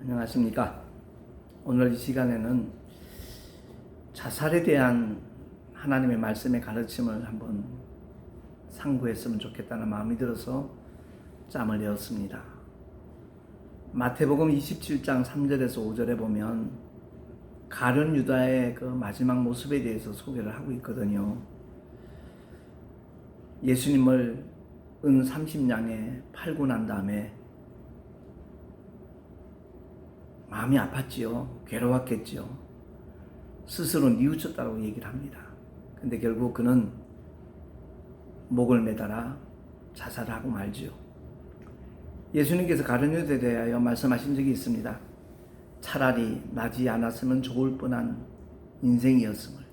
안녕하십니까. 오늘 이 시간에는 자살에 대한 하나님의 말씀의 가르침을 한번 상고했으면 좋겠다는 마음이 들어서 짬을 내었습니다. 마태복음 27장 3절에서 5절에 보면 가련 유다의 그 마지막 모습에 대해서 소개를 하고 있거든요. 예수님을 은 30냥에 팔고 난 다음에 마음이 아팠지요. 괴로웠겠지요. 스스로 뉘우쳤다고 얘기를 합니다. 근데 결국 그는 목을 매달아 자살을 하고 말지요. 예수님께서 가룟유다에 대하여 말씀하신 적이 있습니다. 차라리 나지 않았으면 좋을 뻔한 인생이었음을.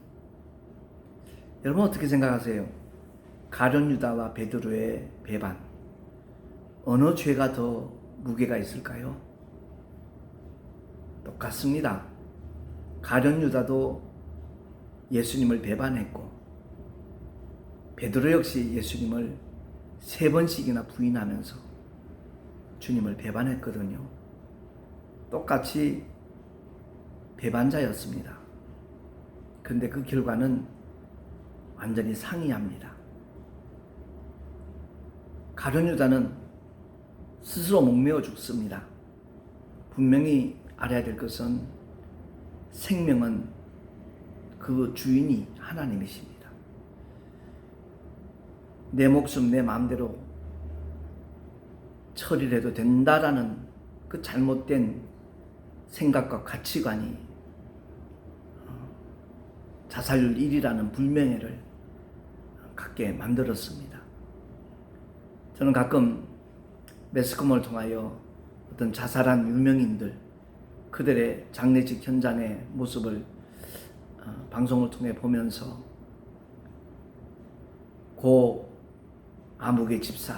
여러분 어떻게 생각하세요? 가룟유다와 베드로의 배반. 어느 죄가 더 무게가 있을까요? 똑같습니다. 가련 유다도 예수님을 배반했고 베드로 역시 예수님을 세 번씩이나 부인하면서 주님을 배반했거든요. 똑같이 배반자였습니다. 근데 그 결과는 완전히 상이합니다. 가련 유다는 스스로 목매어 죽습니다. 분명히 알아야 될 것은 생명은 그 주인이 하나님이십니다. 내 목숨 내 마음대로 처리를 해도 된다라는 그 잘못된 생각과 가치관이 어, 자살률 1위라는 불명예를 갖게 만들었습니다. 저는 가끔 매스컴을 통하여 어떤 자살한 유명인들 그들의 장례식 현장의 모습을 어, 방송을 통해 보면서 고 아무개 집사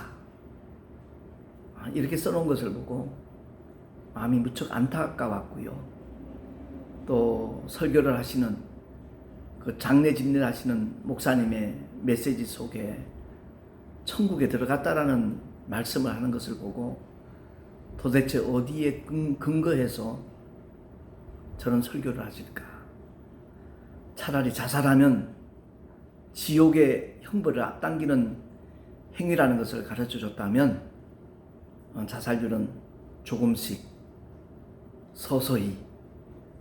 아, 이렇게 써놓은 것을 보고 마음이 무척 안타까웠고요. 또 설교를 하시는 그 장례 집례 하시는 목사님의 메시지 속에 천국에 들어갔다라는 말씀을 하는 것을 보고 도대체 어디에 근거해서 저런 설교를 하실까? 차라리 자살하면 지옥의 형벌을 앞당기는 행위라는 것을 가르쳐 줬다면 어, 자살률은 조금씩 서서히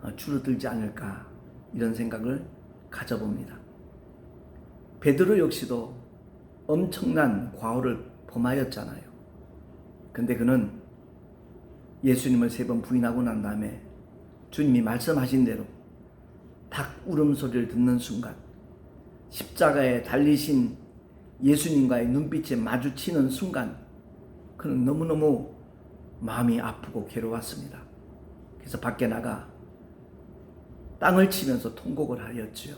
어, 줄어들지 않을까 이런 생각을 가져봅니다. 베드로 역시도 엄청난 과오를 범하였잖아요. 근데 그는 예수님을 세 번 부인하고 난 다음에 주님이 말씀하신 대로 닭 울음소리를 듣는 순간 십자가에 달리신 예수님과의 눈빛에 마주치는 순간 그는 너무너무 마음이 아프고 괴로웠습니다. 그래서 밖에 나가 땅을 치면서 통곡을 하였지요.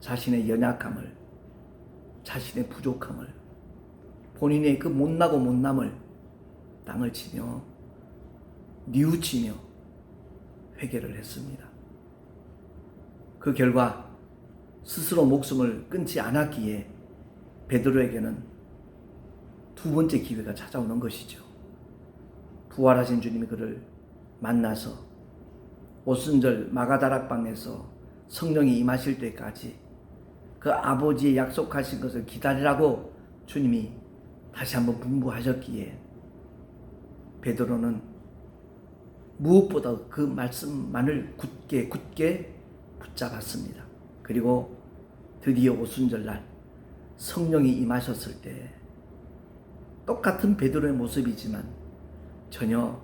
자신의 연약함을, 자신의 부족함을, 본인의 그 못나고 못남을 땅을 치며 뉘우치며 회개를 했습니다. 그 결과 스스로 목숨을 끊지 않았기에 베드로에게는 두 번째 기회가 찾아오는 것이죠. 부활하신 주님이 그를 만나서 오순절 마가다락방에서 성령이 임하실 때까지 그 아버지의 약속하신 것을 기다리라고 주님이 다시 한번 분부하셨기에 베드로는 무엇보다 그 말씀만을 굳게 굳게 붙잡았습니다. 그리고 드디어 오순절날 성령이 임하셨을 때 똑같은 베드로의 모습이지만 전혀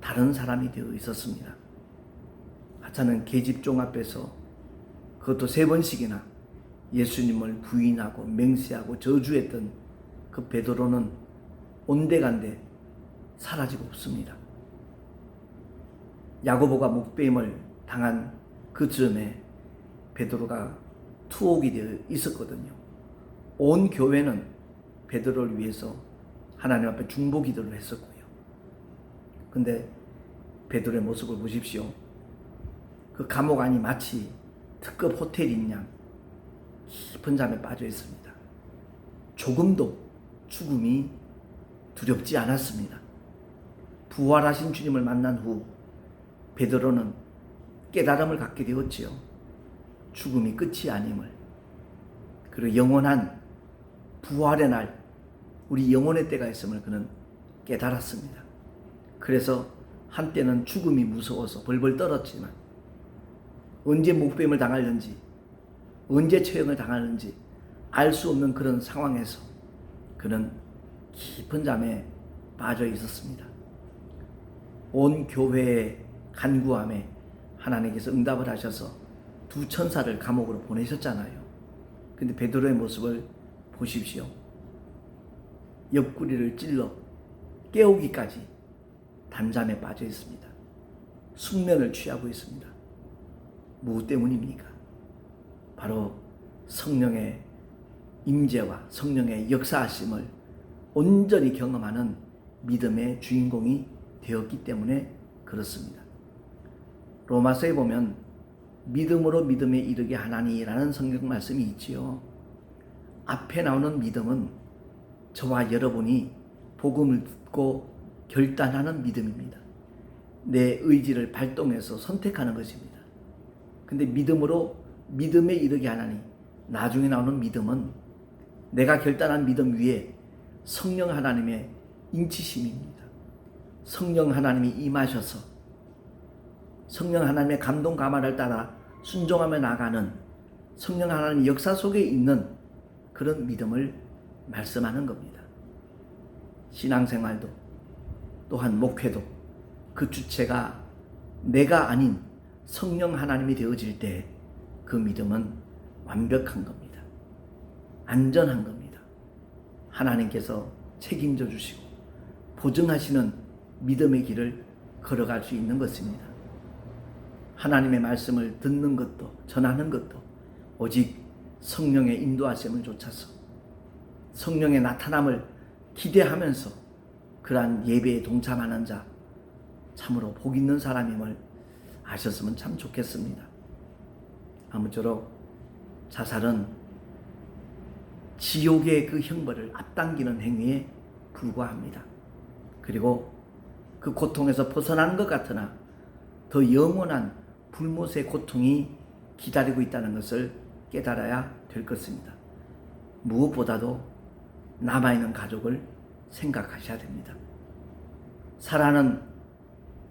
다른 사람이 되어 있었습니다. 하찮은 계집종 앞에서 그것도 세 번씩이나 예수님을 부인하고 맹세하고 저주했던 그 베드로는 온데간데 사라지고 없습니다. 야고보가 목배임을 당한 그 즈음에 베드로가 투옥이 되어 있었거든요. 온 교회는 베드로를 위해서 하나님 앞에 중보 기도를 했었고요. 근데 베드로의 모습을 보십시오. 그 감옥 안이 마치 특급 호텔인 양 깊은 잠에 빠져 있습니다. 조금도 죽음이 두렵지 않았습니다. 부활하신 주님을 만난 후 베드로는 깨달음을 갖게 되었지요. 죽음이 끝이 아님을. 그리고 영원한 부활의 날, 우리 영혼의 때가 있음을 그는 깨달았습니다. 그래서 한때는 죽음이 무서워서 벌벌 떨었지만 언제 목뱀을 당할는지 언제 처형을 당하는지 알 수 없는 그런 상황에서 그는 깊은 잠에 빠져 있었습니다. 온 교회의 간구함에 하나님께서 응답을 하셔서 두 천사를 감옥으로 보내셨잖아요. 근데 베드로의 모습을 보십시오. 옆구리를 찔러 깨우기까지 단잠에 빠져 있습니다. 숙면을 취하고 있습니다. 무엇 때문입니까? 바로 성령의 임재와 성령의 역사하심을 온전히 경험하는 믿음의 주인공이 되었기 때문에 그렇습니다. 로마서에 보면 믿음으로 믿음에 이르게 하나니라는 성경 말씀이 있지요. 앞에 나오는 믿음은 저와 여러분이 복음을 듣고 결단하는 믿음입니다. 내 의지를 발동해서 선택하는 것입니다. 근데 믿음으로 믿음에 이르게 하나니 나중에 나오는 믿음은 내가 결단한 믿음 위에 성령 하나님의 인치심입니다. 성령 하나님이 임하셔서 성령 하나님의 감동 감화를 따라 순종하며 나가는 성령 하나님의 역사 속에 있는 그런 믿음을 말씀하는 겁니다. 신앙생활도 또한 목회도 그 주체가 내가 아닌 성령 하나님이 되어질 때 그 믿음은 완벽한 겁니다. 안전한 겁니다. 하나님께서 책임져 주시고 보증하시는 믿음의 길을 걸어갈 수 있는 것입니다. 하나님의 말씀을 듣는 것도 전하는 것도 오직 성령의 인도하심을 쫓아서 성령의 나타남을 기대하면서 그러한 예배에 동참하는 자 참으로 복 있는 사람임을 아셨으면 참 좋겠습니다. 아무쪼록 자살은 지옥의 그 형벌을 앞당기는 행위에 불과합니다. 그리고 그 고통에서 벗어나는 것 같으나 더 영원한 불못의 고통이 기다리고 있다는 것을 깨달아야 될 것입니다. 무엇보다도 남아있는 가족을 생각하셔야 됩니다. 사랑하는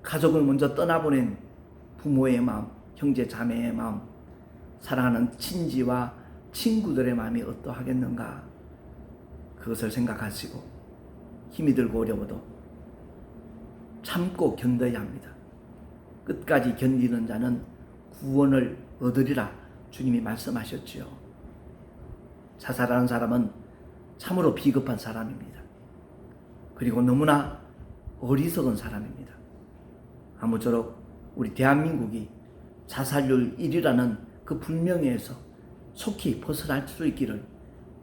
가족을 먼저 떠나보낸 부모의 마음, 형제 자매의 마음, 사랑하는 친지와 친구들의 마음이 어떠하겠는가 그것을 생각하시고 힘이 들고 어려워도 참고 견뎌야 합니다. 끝까지 견디는 자는 구원을 얻으리라 주님이 말씀하셨지요. 자살하는 사람은 참으로 비겁한 사람입니다. 그리고 너무나 어리석은 사람입니다. 아무쪼록 우리 대한민국이 자살률 1위라는 그 불명예에서 속히 벗어날 수 있기를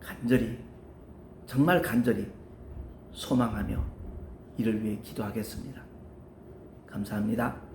간절히 정말 간절히 소망하며 이를 위해 기도하겠습니다. 감사합니다.